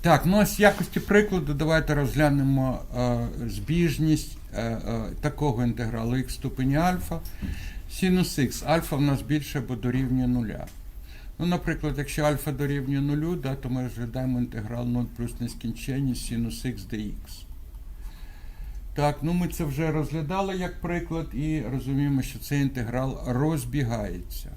Так, ну в якості прикладу давайте розглянемо збіжність е, е, такого інтегралу х ступені альфа. Синус х. Альфа в нас більше або дорівнює нуля. Ну, наприклад, якщо альфа дорівнює нулю, да, то ми розглядаємо інтеграл 0 плюс нескінченність синус х dx. Так, ну ми це вже розглядали як приклад і розуміємо, що цей інтеграл розбігається.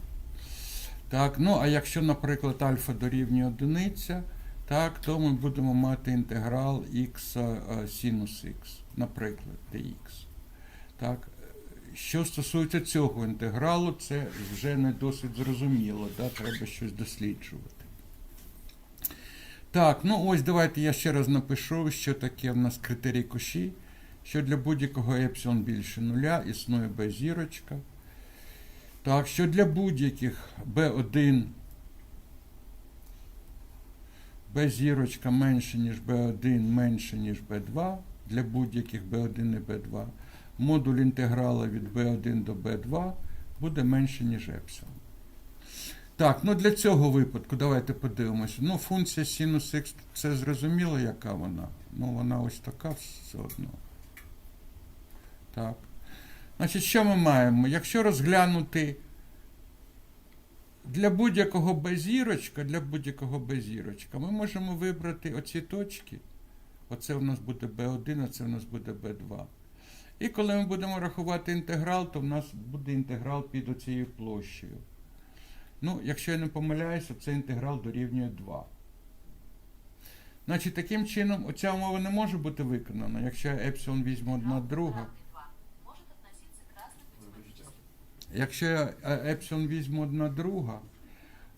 Так, ну а якщо, наприклад, альфа дорівнює одиниця, так, то ми будемо мати інтеграл х е, синус х, наприклад, dx. Так, що стосується цього інтегралу, це вже не досить зрозуміло, да? треба щось досліджувати. Так, ну ось давайте я ще раз напишу, що таке в нас критерій Коші, що для будь-якого епсилон більше нуля існує b зірочка. Так, що для будь-яких b1 b зірочка менше, ніж b1, менше, ніж b2, для будь-яких b1 і b2, модуль інтеграла від b1 до b2 буде менше, ніж епсилон. Так, ну для цього випадку давайте подивимося. Ну, функція синус х, це зрозуміло, яка вона. Ну, вона ось така все одно. Так. Значить, що ми маємо? Якщо розглянути для будь-якого безірочка, для будь-якого безірочка, ми можемо вибрати оці точки. Оце у нас буде B1, а це у нас буде B2. І коли ми будемо рахувати інтеграл, то в нас буде інтеграл під оцією площею. Ну, якщо я не помиляюся, це інтеграл дорівнює 2. Значить, таким чином, оця умова не може бути виконана, якщо я епсилон візьму одна друга. Якщо я епсилон візьму одна друга,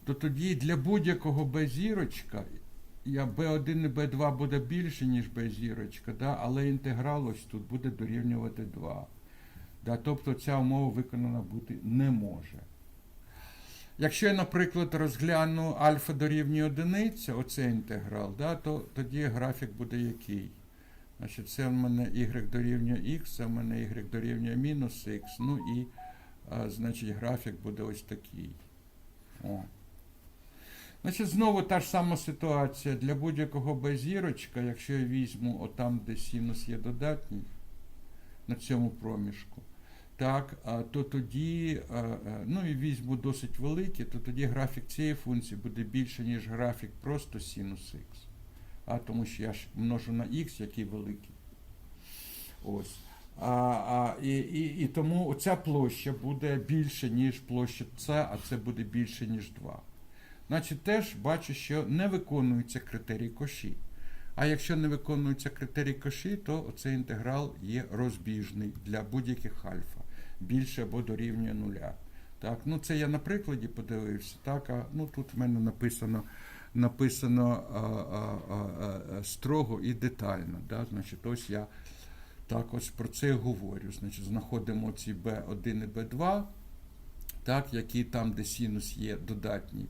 то тоді для будь-якого b зірочка я b1 і b2 буде більше, ніж b зірочка, да? але інтеграл ось тут буде дорівнювати 2. Да? Тобто ця умова виконана бути не може. Якщо я, наприклад, розгляну альфа дорівнює одиниця, оце інтеграл, да, то тоді графік буде який? Значить, це в мене y дорівнює x, це в мене y дорівнює мінус x, ну і значить, графік буде ось такий. О. Значить, знову та ж сама ситуація для будь-якого безірочка, якщо я візьму отам, де синус є додатній, на цьому проміжку, так, то тоді, ну і візьму досить великі, то тоді графік цієї функції буде більше, ніж графік просто синус х. А тому що я ж множу на х, який великий. Ось. А, а, і, і, і тому оця площа буде більше, ніж площа С, а це буде більше, ніж 2. Значить, теж бачу, що не виконується критерій коші. А якщо не виконується критерій коші, то цей інтеграл є розбіжний для будь-яких альфа, більше або дорівнює нуля. Так, ну це я на прикладі подивився. Так, а ну тут в мене написано написано а, а, а, а, строго і детально. Да? Значить, ось я так ось про це і говорю. Значить, знаходимо ці B1 і B2, так, які там, де синус є додатній.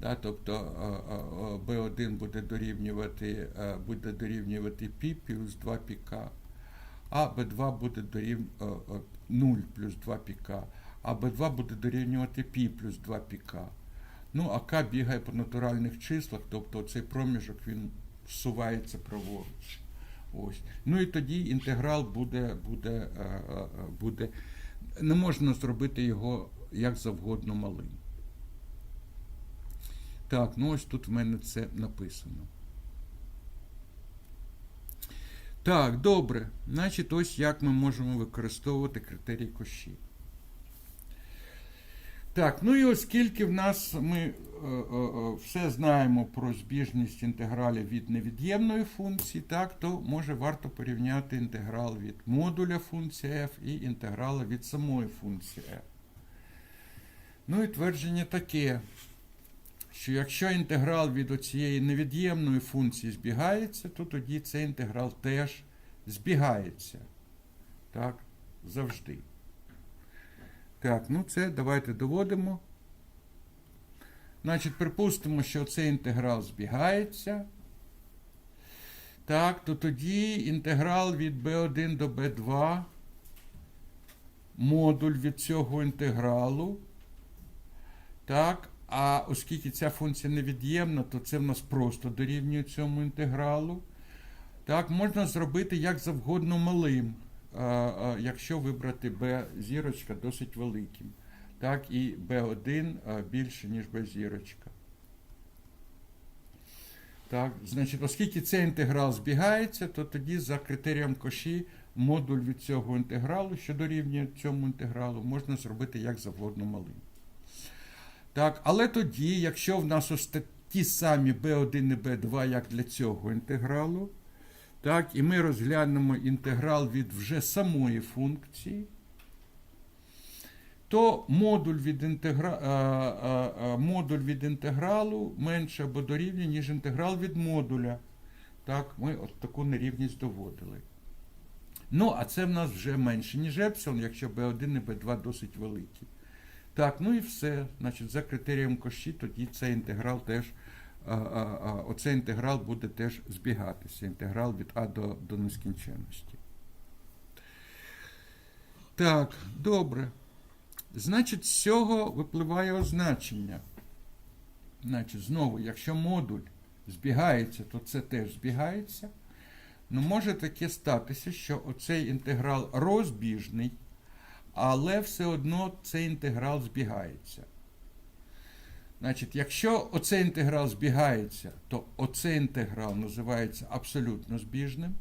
Да, тобто а, а, а, B1 буде дорівнювати, буде дорівнювати π плюс 2 піка, а B2 буде дорівнювати 0 плюс 2 піка, а B2 буде дорівнювати π плюс 2 піка. Ну, а К бігає по натуральних числах, тобто цей проміжок він всувається праворуч. Ось. Ну і тоді інтеграл буде, буде, е, е, е, буде, не можна зробити його як завгодно малим. Так, ну ось тут в мене це написано. Так, добре. Значить, ось як ми можемо використовувати критерій коші. Так, ну і оскільки в нас ми е, е, е, все знаємо про збіжність інтегралів від невід'ємної функції, так, то може варто порівняти інтеграл від модуля функції f і інтеграла від самої функції f. Ну і твердження таке, що якщо інтеграл від оцієї невід'ємної функції збігається, то тоді цей інтеграл теж збігається. Так, завжди. Так, ну це давайте доводимо. Значить, припустимо, що цей інтеграл збігається. Так, то тоді інтеграл від b1 до b2, модуль від цього інтегралу. Так, А оскільки ця функція невід'ємна, то це в нас просто дорівнює цьому інтегралу. Так, можна зробити як завгодно малим, якщо вибрати b зірочка досить великим. Так, і b1 більше, ніж b зірочка. Так, значить, оскільки цей інтеграл збігається, то тоді за критерієм коші модуль від цього інтегралу, що дорівнює цьому інтегралу, можна зробити як завгодно малим. Так, але тоді, якщо в нас ті самі b1 і b2, як для цього інтегралу, так, і ми розглянемо інтеграл від вже самої функції, то модуль від, інтегра... модуль від інтегралу менше або дорівнює, ніж інтеграл від модуля. Так, ми от таку нерівність доводили. Ну, а це в нас вже менше, ніж епсилон, якщо b1 і b2 досить великі. Так, ну і все. Значить, за критерієм коші, тоді цей інтеграл теж, оцей інтеграл буде теж збігатися. Інтеграл від А до, до нескінченності. Так, добре. Значить, з цього випливає означення. Значить, знову, якщо модуль збігається, то це теж збігається. Ну, може таке статися, що оцей інтеграл розбіжний, але все одно цей інтеграл збігається. Значить, якщо оцей інтеграл збігається, то оцей інтеграл називається абсолютно збіжним.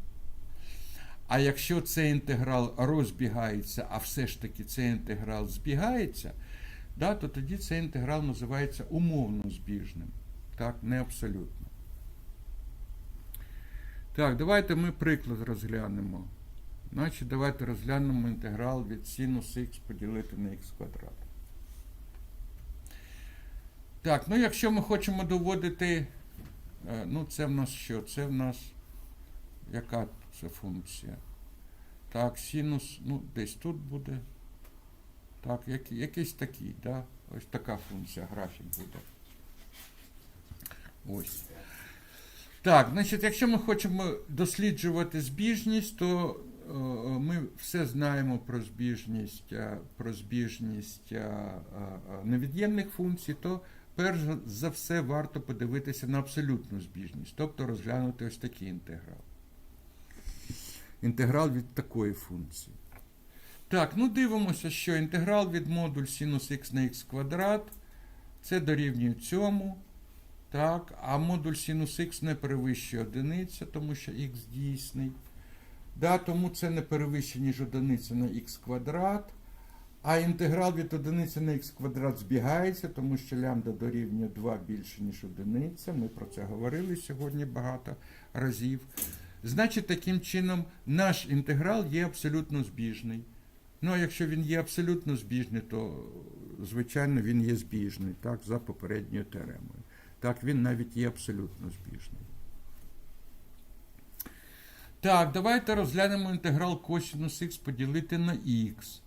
А якщо цей інтеграл розбігається, а все ж таки цей інтеграл збігається, да, то тоді цей інтеграл називається умовно збіжним. Так, не абсолютно. Так, давайте ми приклад розглянемо. Значить, давайте розглянемо інтеграл від синус х поділити на х квадрат. Так, ну якщо ми хочемо доводити, е, ну це в нас що? Це в нас яка це функція? Так, синус, ну, десь тут буде. Так, як, якийсь такий, да? Ось така функція, графік буде. Ось. Так, значить, якщо ми хочемо досліджувати збіжність, то е, ми все знаємо про збіжність, е, про збіжність е, е, невід'ємних функцій, то перш за все варто подивитися на абсолютну збіжність, тобто розглянути ось такий інтеграл. Інтеграл від такої функції. Так, ну дивимося, що інтеграл від модуль синус х на х квадрат, це дорівнює цьому. Так, а модуль синус х не перевищує одиниця, тому що х дійсний. Да, тому це не перевищує, ніж одиниця на х квадрат. А інтеграл від одиниці на х квадрат збігається, тому що лямбда дорівнює 2 більше, ніж одиниця. Ми про це говорили сьогодні багато разів. Значить, таким чином, наш інтеграл є абсолютно збіжний. Ну, а якщо він є абсолютно збіжний, то, звичайно, він є збіжний, так, за попередньою теоремою. Так, він навіть є абсолютно збіжний. Так, давайте розглянемо інтеграл косинус х поділити на х.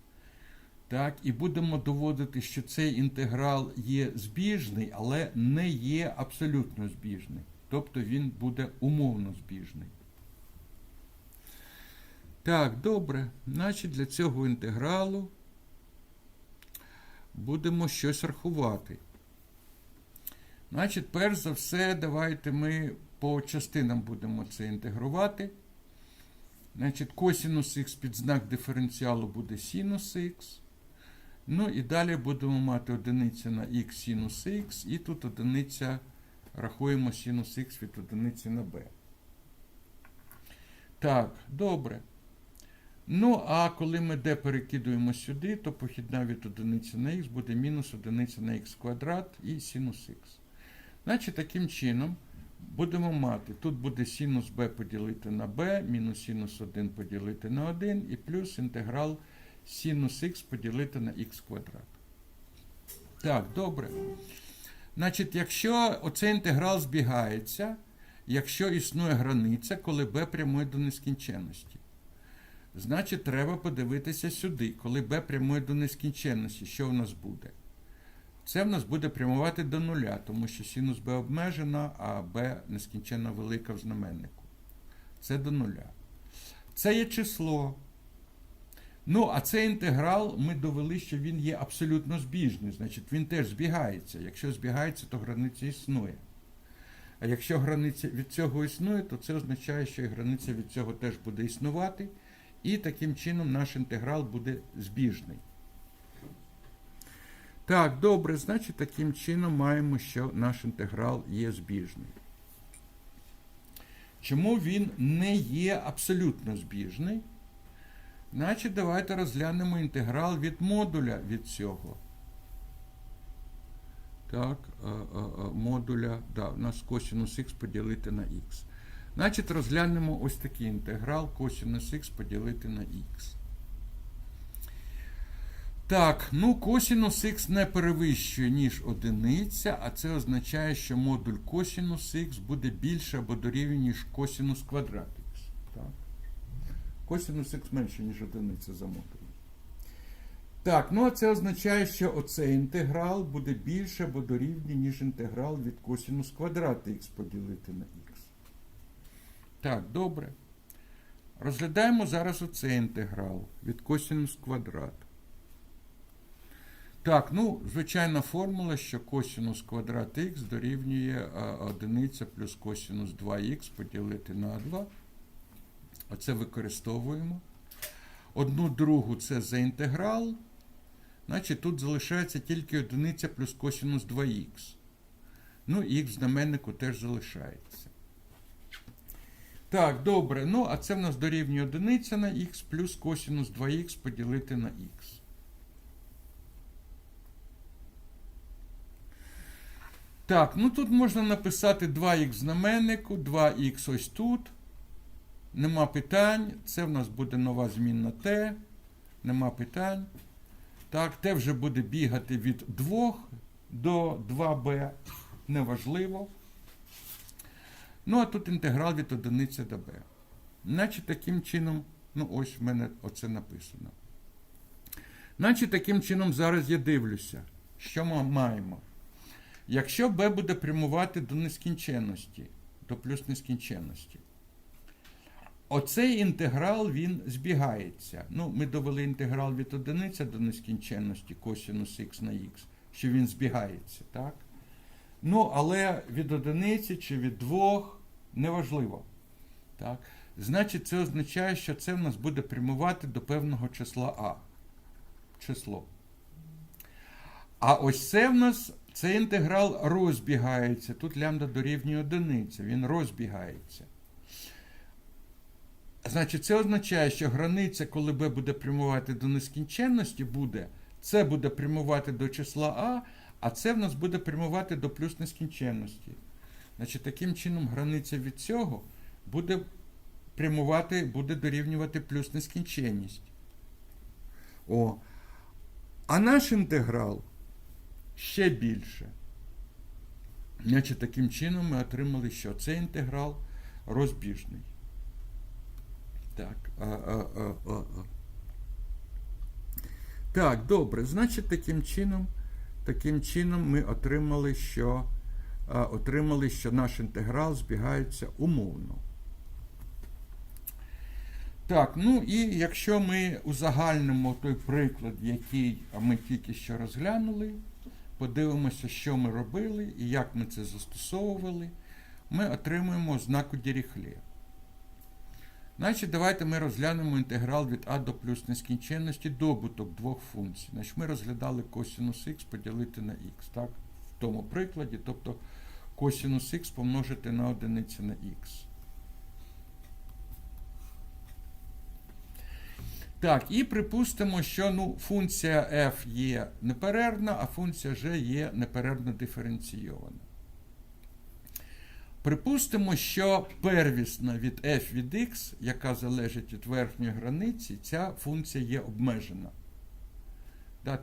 Так, і будемо доводити, що цей інтеграл є збіжний, але не є абсолютно збіжний. Тобто він буде умовно збіжний. Так, добре. Значить, для цього інтегралу будемо щось рахувати. Значить, перш за все, давайте ми по частинам будемо це інтегрувати. Значить, косинус х під знак диференціалу буде синус х. Ну і далі будемо мати одиниця на х синус х, і тут одиниця, рахуємо синус х від одиниці на b. Так, добре. Ну, а коли ми d перекидуємо сюди, то похідна від одиниці на х буде мінус одиниця на х квадрат і синус х. Значить, таким чином будемо мати, тут буде синус b поділити на b, мінус синус 1 поділити на 1, і плюс інтеграл синус х поділити на х квадрат. Так, добре. Значить, якщо оцей інтеграл збігається, якщо існує границя, коли b прямує до нескінченності. Значить, треба подивитися сюди, коли b прямує до нескінченності, що в нас буде? Це в нас буде прямувати до нуля, тому що синус b обмежена, а b нескінченно велика в знаменнику. Це до нуля. Це є число. Ну, а цей інтеграл ми довели, що він є абсолютно збіжний. Значить, він теж збігається. Якщо збігається, то границя існує. А якщо границя від цього існує, то це означає, що і границя від цього теж буде існувати. І таким чином наш інтеграл буде збіжний. Так, добре, значить, таким чином маємо, що наш інтеграл є збіжний. Чому він не є абсолютно збіжний? Значить, давайте розглянемо інтеграл від модуля від цього. Так, а, а, а, модуля, да, у нас косинус х поділити на х. Значить, розглянемо ось такий інтеграл косинус х поділити на х. Так, ну косинус х не перевищує, ніж одиниця, а це означає, що модуль косинус х буде більше або дорівнює, ніж косинус квадрат. Косинус х менше, ніж одиниця за. Так, ну а це означає, що оцей інтеграл буде більше або дорівнює, ніж інтеграл від косинус квадрата х поділити на х. Так, добре. Розглядаємо зараз оцей інтеграл від косинус квадрата. Так, ну, звичайна формула, що косинус квадрат х дорівнює а, одиниця плюс косинус 2х поділити на 2. Оце використовуємо. Одну другу це за інтеграл. Значить, тут залишається тільки одиниця плюс косинус 2х. Ну, і х в знаменнику теж залишається. Так, добре. Ну, а це в нас дорівнює одиниця на х плюс косинус 2х поділити на х. Так, ну тут можна написати 2х в знаменнику, 2х ось тут. Нема питань. Це в нас буде нова змінна t. Нема питань. Так, t вже буде бігати від 2 до 2b. Неважливо. Ну, а тут інтеграл від одиниці до b. Значить, таким чином, ну ось в мене оце написано. Значить, таким чином, зараз я дивлюся, що ми маємо. Якщо b буде прямувати до нескінченності, до плюс нескінченності, оцей інтеграл він збігається. Ну, ми довели інтеграл від одиниця до нескінченності косинус х на х, що він збігається, так? Ну, але від одиниці чи від двох неважливо. Так? Значить, це означає, що це в нас буде прямувати до певного числа А. Число. А ось це в нас цей інтеграл розбігається. Тут лямбда дорівнює одиниці, він розбігається. Значить, це означає, що границя, коли b буде прямувати до нескінченності, буде, це буде прямувати до числа А, а це в нас буде прямувати до плюс нескінченності. Значить, таким чином границя від цього буде прямувати, буде дорівнювати плюс нескінченність. О. А наш інтеграл ще більше. Значить, таким чином ми отримали, що цей інтеграл розбіжний. Так. А, а, а, а. Так, добре. Значить, таким чином, таким чином ми отримали, що, а, отримали, що наш інтеграл збігається умовно. Так, ну і якщо ми узагальнимо той приклад, який ми тільки що розглянули, подивимося, що ми робили і як ми це застосовували, ми отримуємо ознаку Діріхле. Значить, давайте ми розглянемо інтеграл від а до плюс нескінченності добуток двох функцій. Значить, ми розглядали косинус х поділити на х, так? В тому прикладі, тобто косинус х помножити на одиницю на х. Так, і припустимо, що ну, функція f є неперервна, а функція g є неперервно диференційована. Припустимо, що первісна від f від x, яка залежить від верхньої границі, ця функція є обмежена.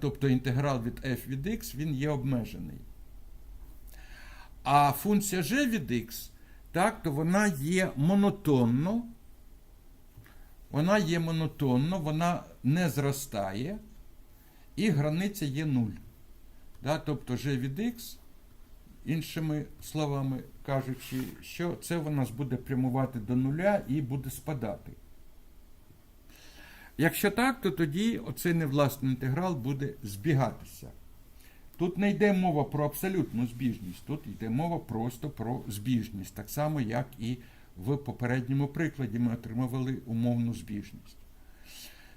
Тобто інтеграл від f від x він є обмежений. А функція g від x, так, то вона є монотонно. Вона є монотонно, вона не зростає, і границя є 0. Да, тобто g від x, іншими словами кажучи, що це у нас буде прямувати до нуля і буде спадати. Якщо так, то тоді оцей невласний інтеграл буде збігатися. Тут не йде мова про абсолютну збіжність, тут йде мова просто про збіжність, так само, як і в попередньому прикладі ми отримували умовну збіжність.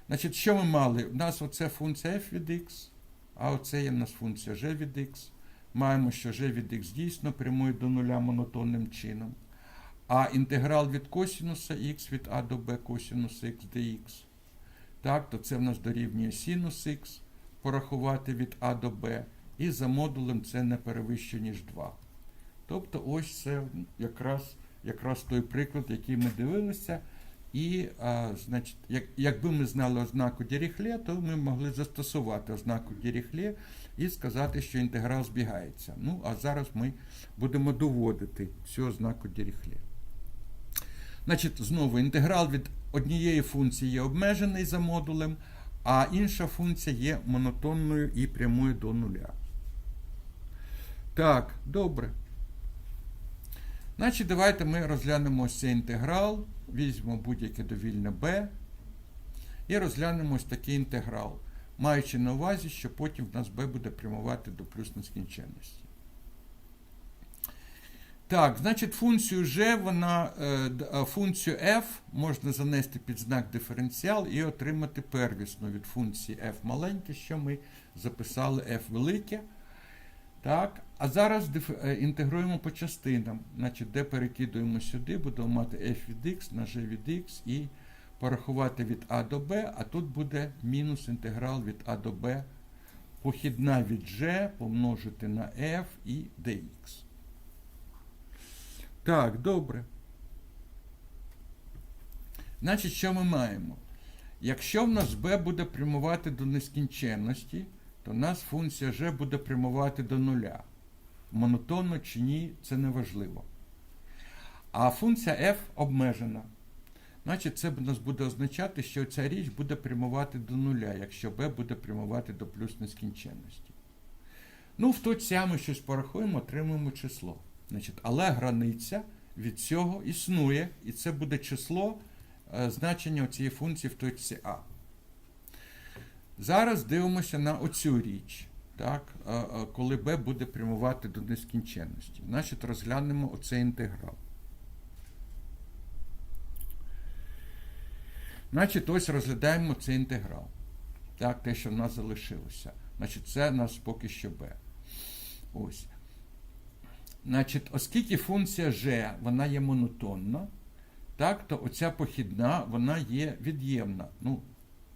Значить, що ми мали? У нас оце функція f від x, а оце є в нас функція g від x. Маємо, що g від x дійсно прямує до нуля монотонним чином. А інтеграл від косінуса x від a до b косінус x dx. Так, то це в нас дорівнює синус x порахувати від а до b. І за модулем це не перевищує, ніж 2. Тобто ось це якраз, якраз той приклад, який ми дивилися. І, а, значить, як, якби ми знали ознаку Діріхле, то ми могли застосувати ознаку Діріхле і сказати, що інтеграл збігається. Ну, а зараз ми будемо доводити цю ознаку Діріхле. Значить, знову інтеграл від однієї функції є обмежений за модулем, а інша функція є монотонною і прямує до нуля. Так, добре. Значить, давайте ми розглянемо ось цей інтеграл, візьмемо будь-яке довільне b і розглянемо ось такий інтеграл, маючи на увазі, що потім в нас b буде прямувати до плюс нескінченності. Так, значить, функцію g, вона, е, функцію f можна занести під знак диференціал і отримати первісну від функції f маленьке, що ми записали f велике. Так, а зараз е, інтегруємо по частинам. Значить, де перекидуємо сюди, будемо мати f від x на g від x і порахувати від a до b, а тут буде мінус інтеграл від a до b, похідна від g помножити на f і dx. Так, добре. Значить, що ми маємо? Якщо в нас b буде прямувати до нескінченності, то в нас функція g буде прямувати до нуля. Монотонно чи ні, це не важливо. А функція f обмежена. Значить, це нас буде означати, що ця річ буде прямувати до нуля, якщо b буде прямувати до плюс нескінченності. Ну, в той ся ми щось порахуємо, отримуємо число. Значить, але границя від цього існує, і це буде число е, значення цієї функції в точці А. Зараз дивимося на оцю річ, так, е, е, коли b буде прямувати до нескінченності. Значить, розглянемо оцей інтеграл. Значить, ось розглядаємо цей інтеграл. Так, те, що в нас залишилося. Значить, це у нас поки що b. Ось. Значить, оскільки функція g вона є монотонна, так, то оця похідна вона є від'ємна. Ну,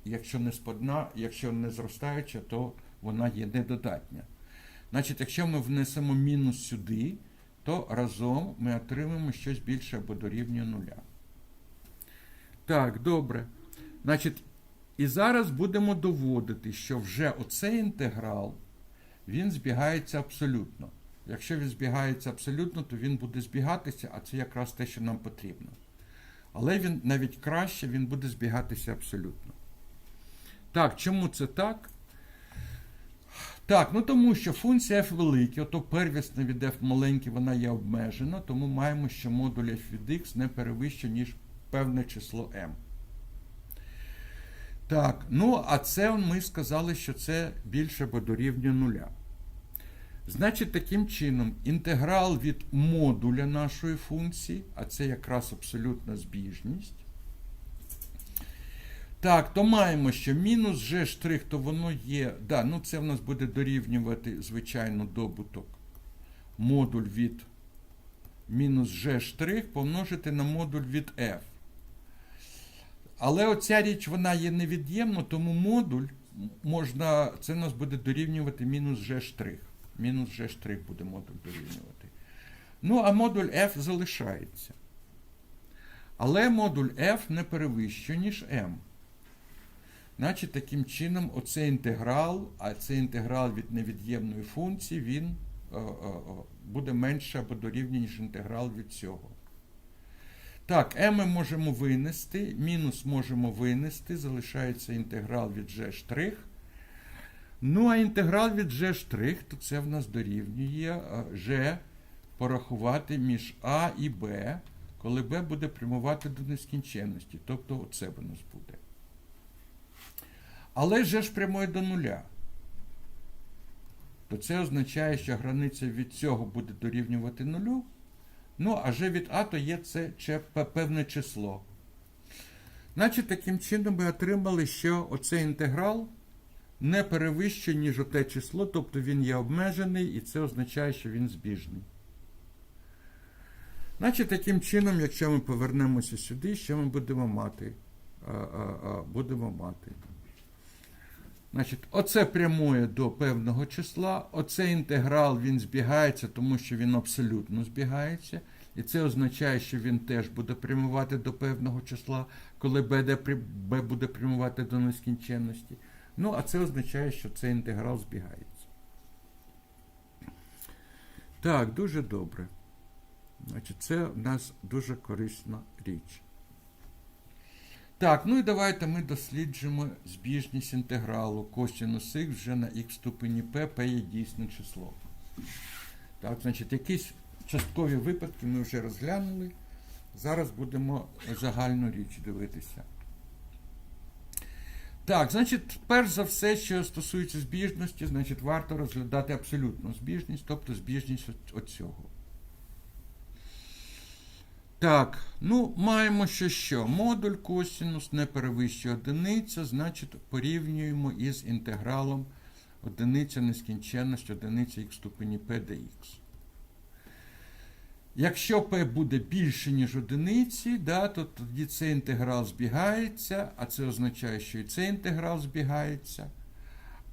якщо не спадна, якщо не зростаюча, то вона є недодатня. Значить, якщо ми внесемо мінус сюди, то разом ми отримаємо щось більше або дорівнює нуля. Так, добре. Значить, і зараз будемо доводити, що вже оцей інтеграл, він збігається абсолютно. Якщо він збігається абсолютно, то він буде збігатися, а це якраз те, що нам потрібно. Але він навіть краще, він буде збігатися абсолютно. Так, чому це так? Так, ну тому що функція f велике, ото первісна від f маленьке, вона є обмежена, тому маємо, що модуль f від x не перевищує, ніж певне число m. Так, ну а це ми сказали, що це більше або дорівнює нуля. Значить, таким чином, інтеграл від модуля нашої функції, а це якраз абсолютна збіжність. Так, то маємо, що мінус g штрих, то воно є. Да, ну це в нас буде дорівнювати, звичайно, добуток. Модуль від мінус g штрих помножити на модуль від f. Але оця річ вона є невід'ємна, тому модуль можна, це нас буде дорівнювати мінус g штрих. Мінус g штрих буде модуль дорівнювати. Ну, а модуль f залишається. Але модуль f не перевищує, ніж m. Значить, таким чином, оцей інтеграл, а цей інтеграл від невід'ємної функції, він е, е, е, буде менше або дорівнює, ніж інтеграл від цього. Так, m ми можемо винести, мінус можемо винести, залишається інтеграл від g. Ну, а інтеграл від g то це в нас дорівнює е, g порахувати між a і b, коли b буде прямувати до нескінченності. Тобто оце в нас буде. Але же ж прямує до нуля. То це означає, що границя від цього буде дорівнювати нулю. Ну, а же від А то є це певне число. Значить, таким чином ми отримали, що оцей інтеграл не перевищує, ніж оте число, тобто він є обмежений, і це означає, що він збіжний. Значить, таким чином, якщо ми повернемося сюди, що ми будемо мати? Будемо мати. Значить, оце прямує до певного числа, оцей інтеграл він збігається, тому що він абсолютно збігається. І це означає, що він теж буде прямувати до певного числа, коли b, буде прямувати до нескінченності. Ну, а це означає, що цей інтеграл збігається. Так, дуже добре. Значить, це в нас дуже корисна річ. Так, ну і давайте ми досліджимо збіжність інтегралу косинус х вже на х ступені p, p є дійсне число. Так, значить, якісь часткові випадки ми вже розглянули. Зараз будемо загальну річ дивитися. Так, значить, перш за все, що стосується збіжності, значить, варто розглядати абсолютну збіжність, тобто збіжність от- от цього. Так, ну, маємо що що. Модуль косинус не перевищує одиниця, значить, порівнюємо із інтегралом одиниця нескінченність одиниця х ступені p dx. Якщо p буде більше, ніж одиниці, да, то тоді цей інтеграл збігається, а це означає, що і цей інтеграл збігається.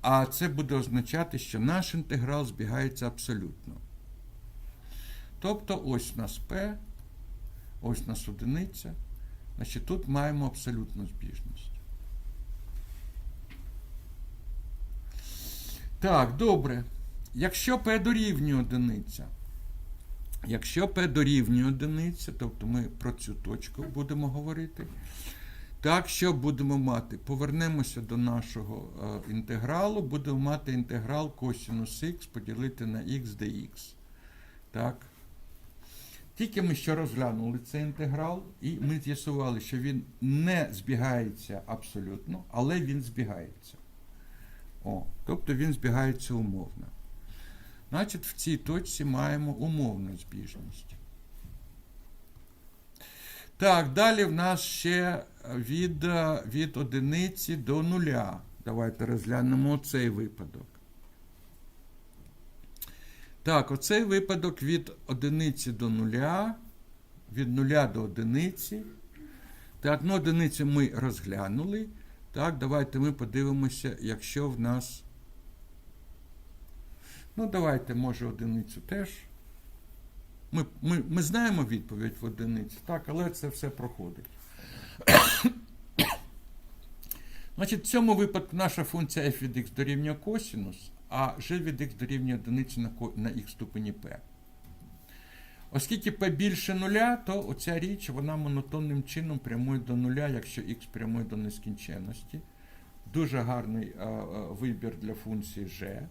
А це буде означати, що наш інтеграл збігається абсолютно. Тобто ось у нас p, ось нас одиниця. Значить, тут маємо абсолютну збіжність. Так, добре. Якщо p дорівнює одиниця, якщо p дорівнює одиниця, тобто ми про цю точку будемо говорити. Так, що будемо мати? Повернемося до нашого е, інтегралу, будемо мати інтеграл косинус х поділити на х dx. Так. Тільки ми що розглянули цей інтеграл, і ми з'ясували, що він не збігається абсолютно, але він збігається. О, тобто він збігається умовно. Значить, в цій точці маємо умовну збіжність. Так, далі в нас ще від, від одиниці до нуля. Давайте розглянемо цей випадок. Так, оцей випадок від одиниці до нуля, від нуля до одиниці. Так, ну одиниці ми розглянули. Так, давайте ми подивимося, якщо в нас. Ну, давайте, може, одиницю теж. Ми, ми, ми знаємо відповідь в одиниці, так, але це все проходить. Значить, в цьому випадку наша функція f від x дорівнює косинус, а g від x дорівнює одиниці на, x ступені p. Оскільки p більше нуля, то оця річ вона монотонним чином прямує до нуля, якщо x прямує до нескінченності. Дуже гарний а, а, вибір для функції g.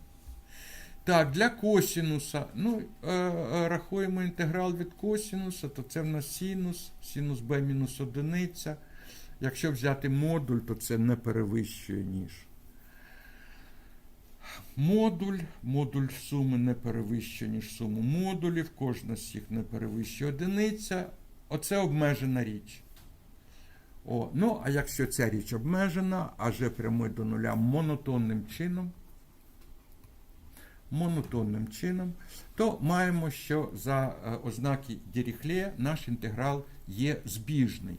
Так, для косінуса. Ну, е, е, рахуємо інтеграл від косінуса, то це в нас синус, синус b мінус одиниця. Якщо взяти модуль, то це не перевищує ніж. Модуль, модуль суми не перевищує, ніж суму модулів, кожна з їх не перевищує одиниця. Оце обмежена річ. О, ну, а якщо ця річ обмежена, а вже прямує до нуля монотонним чином, монотонним чином, то маємо, що за е, ознаки Діріхлея наш інтеграл є збіжний.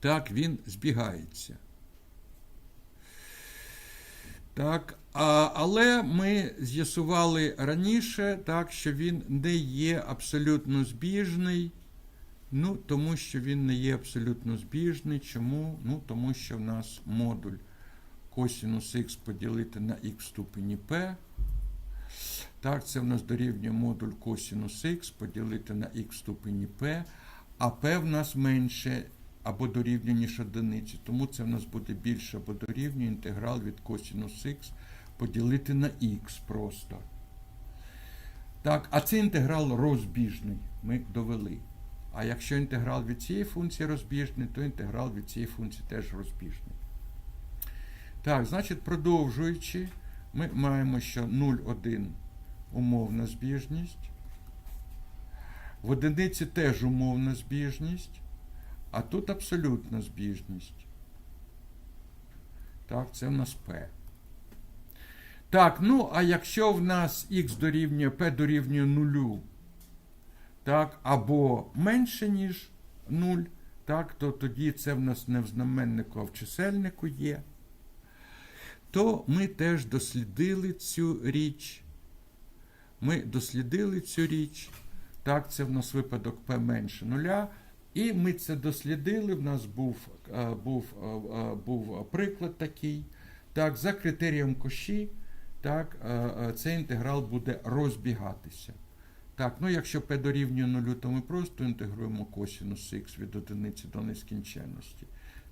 Так, він збігається. Так, а, але ми з'ясували раніше, так, що він не є абсолютно збіжний. Ну, тому що він не є абсолютно збіжний. Чому? Ну, тому що в нас модуль косинус х поділити на х ступені p. Так, це в нас дорівнює модуль косинус х поділити на х в ступені p, а p в нас менше або дорівнює, ніж одиниці. Тому це в нас буде більше або дорівнює інтеграл від косинус х поділити на х просто. Так, а це інтеграл розбіжний. Ми довели. А якщо інтеграл від цієї функції розбіжний, то інтеграл від цієї функції теж розбіжний. Так, значить, продовжуючи, ми маємо, що 0,1 умовна збіжність. В одиниці теж умовна збіжність, а тут абсолютна збіжність. Так, це в нас P. Так, ну, а якщо в нас х дорівнює P дорівнює 0, так, або менше, ніж 0, так, то тоді це в нас не в знаменнику, а в чисельнику є. То ми теж дослідили цю річ. Ми дослідили цю річ. Так, це в нас випадок P менше нуля. І ми це дослідили. В нас був, е, був, е, е, був приклад такий. Так, за критерієм Коші, так, цей інтеграл буде розбігатися. Так, ну якщо p дорівнює нулю, то ми просто інтегруємо косінус х від одиниці до нескінченності.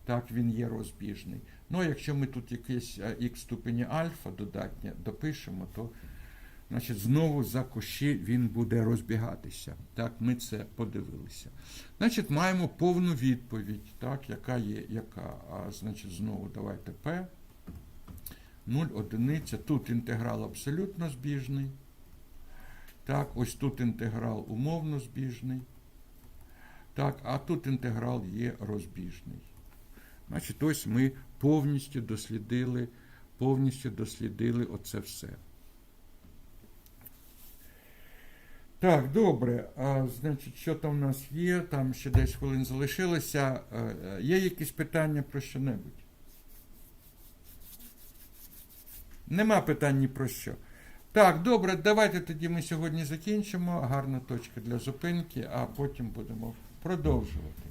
Так, він є розбіжний. Ну, якщо ми тут якесь х ступені альфа додатнє допишемо, то значить, знову за коші він буде розбігатися. Так, ми це подивилися. Значить, маємо повну відповідь, так, яка є, яка. А, значить, знову давайте p. 0, одиниця. Тут інтеграл абсолютно збіжний. Так, ось тут інтеграл умовно збіжний. Так, а тут інтеграл є розбіжний. Значить, ось ми повністю дослідили, повністю дослідили оце все. Так, добре. А, значить, що там у нас є? Там ще десь хвилин залишилося. Е, Є якісь питання про що-небудь? Нема питань ні про що. Так, добре, давайте тоді ми сьогодні закінчимо. Гарна точка для зупинки, а потім будемо продовжувати.